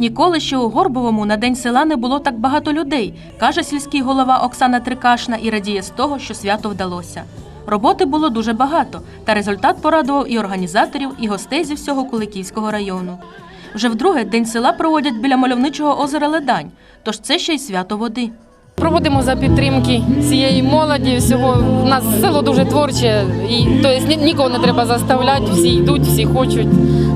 Ніколи ще у Горбовому на день села не було так багато людей, каже сільський голова Оксана Трикашна і радіє з того, що свято вдалося. Роботи було дуже багато, та результат порадував і організаторів, і гостей зі всього Куликівського району. Вже вдруге день села проводять біля мальовничого озера Ледань, тож це ще й свято води. Проводимо за підтримки цієї молоді. Всього у нас село дуже творче, і тобто ні- нікого не треба заставляти. Всі йдуть, всі хочуть,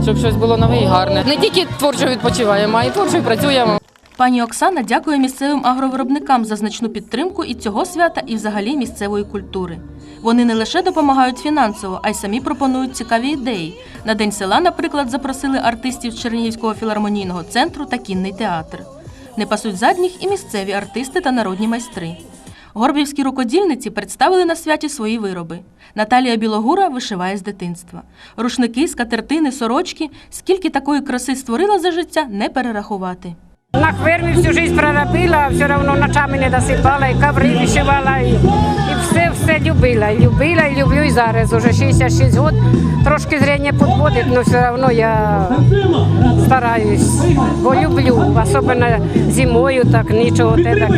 щоб щось було нове і гарне. Не тільки творчо відпочиваємо, а й творчо працюємо. Пані Оксана дякує місцевим агровиробникам за значну підтримку і цього свята, і взагалі місцевої культури. Вони не лише допомагають фінансово, а й самі пропонують цікаві ідеї. На день села, наприклад, запросили артистів Чернігівського філармонійного центру та кінний театр. Не пасуть задніх і місцеві артисти та народні майстри. Горбівські рукодільниці представили на святі свої вироби. Наталія Білогура вишиває з дитинства. Рушники, скатертини, сорочки. Скільки такої краси створила за життя, не перерахувати. На хвермі всю життя проробила, все одно ночами не досипала, і коври вишивала, і, любила. Любила, люблю і зараз. Уже 66 років. Трошки зрення підводить, але все одно я стараюсь, бо люблю. Особливо зимою так нічого. Так.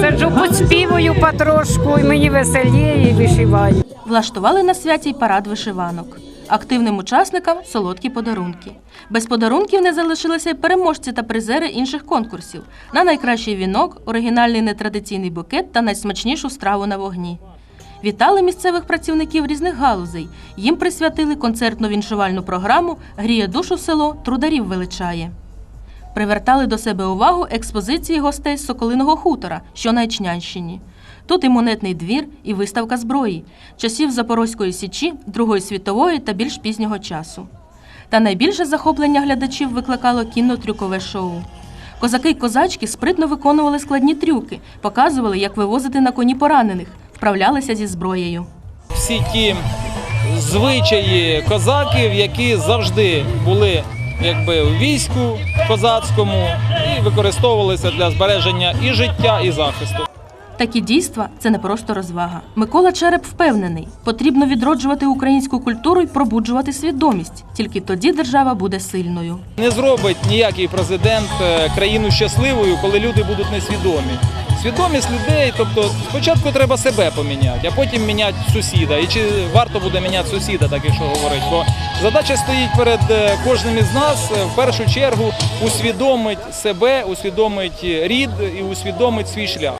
Сиджу, підспівую потрошку, і мені веселіє, і вишиваю. Влаштували на святі парад вишиванок. Активним учасникам солодкі подарунки. Без подарунків не залишилися й переможці та призери інших конкурсів на найкращий вінок, оригінальний нетрадиційний букет та найсмачнішу страву на вогні. Вітали місцевих працівників різних галузей. Їм присвятили концертну віншувальну програму Гріє душу село, трударів величає. Привертали до себе увагу експозиції гостей з Соколиного хутора, що на Ічнянщині. Тут і монетний двір, і виставка зброї, часів Запорозької січі, Другої світової та більш пізнього часу. Та найбільше захоплення глядачів викликало кінно-трюкове шоу. Козаки й козачки спритно виконували складні трюки, показували, як вивозити на коні поранених, вправлялися зі зброєю. всі ті звичаї козаків, які завжди були якби у війську козацькому і використовувалися для збереження і життя, і захисту. Такі дійства це не просто розвага. Микола Череп впевнений, потрібно відроджувати українську культуру і пробуджувати свідомість. Тільки тоді держава буде сильною. Не зробить ніякий президент е, країну щасливою, коли люди будуть несвідомі. Свідомість людей, тобто спочатку треба себе поміняти, а потім міняти сусіда. І чи варто буде міняти сусіда, так якщо говорить? Бо задача стоїть перед е, кожним із нас е, в першу чергу усвідомить себе, усвідомить рід і усвідомить свій шлях.